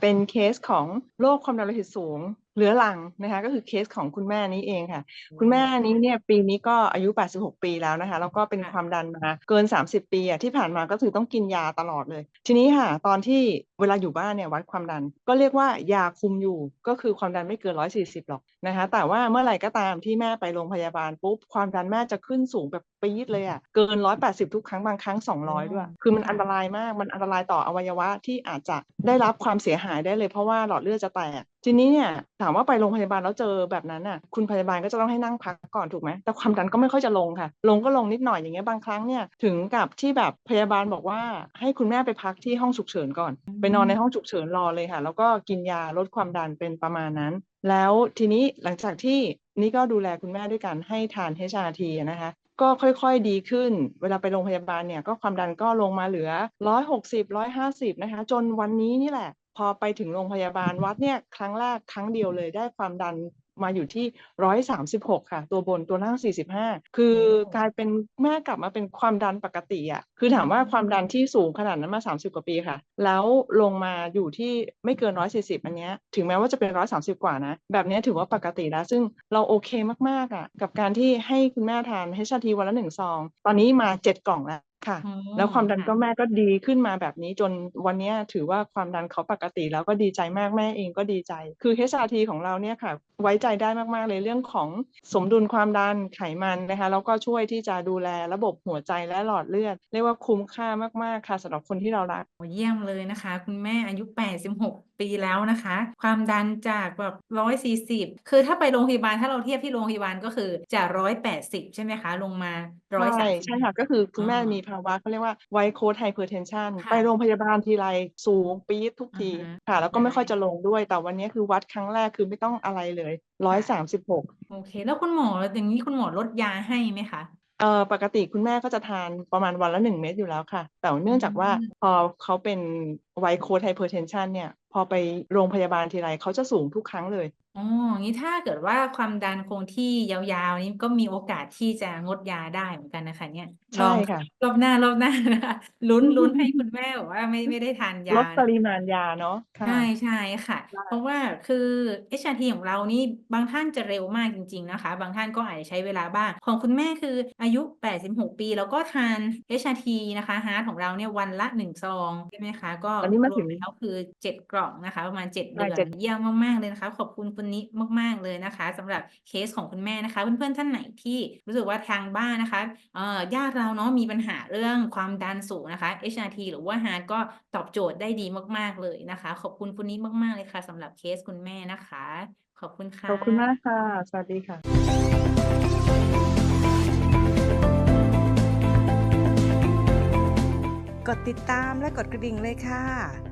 เป็นเคสของโรคความดันโลหิตสูง เรื้อรังนะคะ ก็คือเคสของคุณแม่นี้เองค่ะ คุณแม่นี้เนี่ยปีนี้ก็อายุ 86 ปีแล้วนะคะ แล้วก็เป็นค่ะความดันมาเกิน 30 ปีอะที่ผ่านมาก็คือต้องกินยาตลอดเลย ทีนี้ค่ะ ตอนที่เวลาอยู่บ้านเนี่ยวัดความดัน ก็เรียกว่ายาคุมอยู่ก็คือความดันไม่เกิน 140 หรอกนะคะ แต่ว่าเมื่อไหร่ก็ตามที่แม่ไปโรงพยาบาลปุ๊บความดันแม่จะขึ้นสูงแบบปี๊ดเลยอะเกิน 180 ทุกครั้งบางครั้ง 200 ด้วย คือมันอันตรายมากมันอันตรายต่ออวัยวะที่อาจจะได้รับความเสียหายได้เลย เพราะว่าหลอดเลือดจะแตก ทีนี้เนี่ยถามว่าไปโรงพยาบาลแล้วเจอแบบนั้นน่ะ คุณพยาบาลก็จะต้องให้นั่งพักก่อนถูกไหมแต่ความดันก็ไม่ค่อยจะลงค่ะ ลงก็ลงนิดหน่อยอย่างเงี้ยบางครั้งเนี่ยถึงกับที่แบบพยาบาลบอกว่าให้คุณแม่ไปพักที่ห้องฉุกเฉินก่อน ไปนอนในห้องฉุกเฉินรอเลยค่ะ แล้วก็กินยาลดความดันเป็นประมาณนั้น แล้วทีนี้หลังจากที่นี่ก็ดูแลคุณแม่ด้วยการให้ทาน HRT อะนะคะก็ค่อยๆดีขึ้น เวลาไปโรงพยาบาลเนี่ยก็ความดันก็ลงมาเหลือ 160 150 นะคะ จนวันนี้นี่แหละ พอไปถึงโรงพยาบาลวัดเนี่ยครั้งแรกครั้งเดียวเลยได้ความดันมาอยู่ที่136ค่ะ ตัวบนตัวล่าง45คือโอ้กลายเป็นแม่กลับมาเป็นความดันปกติอะคือถามว่าความดันที่สูงขนาดนั้นมา30กว่าปีค่ะ แล้วลงมาอยู่ที่ไม่เกิน140อันเนี้ยถึงแม้ว่าจะเป็น130กว่านะ แบบนี้ถือว่าปกติแล้ว ซึ่งเราโอเคมากๆอะกับการที่ให้คุณแม่ทาน HRT วันละ1ซอง ตอนนี้มา7กล่องแล้ว ค่ะ อ๋อ แล้วความดันค่ะ ก็แม่ก็ดีขึ้นมาแบบนี้ จนวันเนี้ยถือว่าความดันเขาปกติ แล้วก็ดีใจมาก แม่เองก็ดีใจ คือ HRT ของเราเนี่ยค่ะ ไว้ใจได้มาก ๆ เลยเรื่องของสมดุลความดันไขมันนะคะ แล้วก็ช่วยที่จะดูแลระบบหัวใจและหลอดเลือด เรียกว่าคุ้มค่ามาก ๆ ค่ะสำหรับคนที่เรารัก โอ้เยี่ยมเลยนะคะ คุณแม่อายุ 86 ปีแล้วนะคะ ความดันจากแบบ 140 คือถ้าไปโรงพยาบาลถ้าเราเทียบที่โรงพยาบาลก็คือจะ 180 ใช่ไหมคะ ลงมา ใช่ ใช่ค่ะ135ก็คือคุอ๋ณอ แม่มีภาวะเขาเรียกว่า White Coat Hypertension ค่ะไปโรงพยาบาลทีไรสูงปี๊ดทุกอะทีฮะค่ะ แล้วก็ไม่ค่อยใช่จะลงด้วย แต่วันนี้คือวัดครั้งแรกคือไม่ต้องอะไรเลยค่ะ136โอเค แล้วคุณหมออย่างงี้คุณหมอลดยาให้ไหมคะ?เอ่อปกติคุณแม่ก็จะทานประมาณวันละ1เม็ดอยู่แล้วค่ะ แต่เนื่องจากว่าอืมพอเขาเป็น White Coat Hypertension เนี่ย พอไปโรงพยาบาลทีไรเขาจะสูงทุกครั้งเลยอ๋องี้ถ้าเกิดว่าความดันคงที่ยาวๆ นี้ก็มีโอกาสที่จะงดยาได้เหมือนกันนะคะเนี่ยใชล่องค่ะ รอบหน้ารอบหน้านะคะลุ้นลุ้นให้คุณแม่แบบว่าไม่ไม่ได้ทานยา ลดปริมาณยาเนาะค่ใช่ะใช่ค่ะใช่เพราะว่าคือ HRT ของเรานี่บางท่านจะเร็วมากจริง ๆนะคะ บางท่านก็อาจจะใช้เวลาบ้าง ของคุณแม่คืออายุ 86 ปี แล้วก็ทาน HRT นะคะ Heart ของเราเนี่ยวันละ1ซองใช่ไหมคะ ก็ตอนนี้มารวถึมง แล้วคือ7กล่องนะคะ ประมาณ7ใช่เดือน7เยี่ยมมากๆเลยนะคะ ขอบคุณคุณนิมากๆเลยนะคะสำหรับเคสของคุณแม่นะคะ เพื่อนๆท่านไหนที่รู้สึกว่าทางบ้านนะคะเอ่อญาติเราเนาะมีปัญหาเรื่องความดันสูงนะคะ HRT หรือว่า Heart ก็ตอบโจทย์ได้ดีมาก ๆเลยนะคะ ขอบคุณคุณนิมากๆเลยค่ะสำหรับเคสคุณแม่นะคะ ขอบคุณค่ขอบคุณมาะกค่ะ สวัสดีค่ะกดติดตามและกดกระดิ่งเลยค่ะ